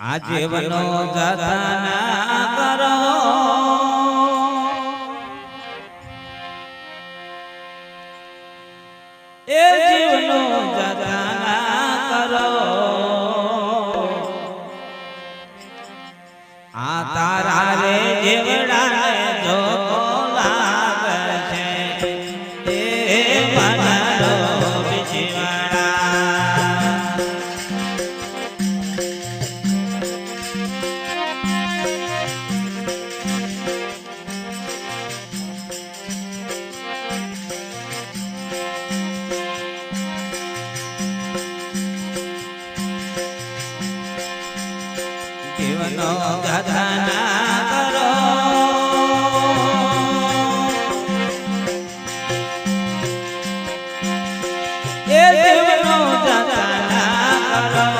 આ જીવનો જતન કરો. એ જીવનો જતન કરો. આ તારા રે જીવડા જો લાગે છે. એ મનનો જીવનો ગધના કરો. એ જીવનો ગધના કરો.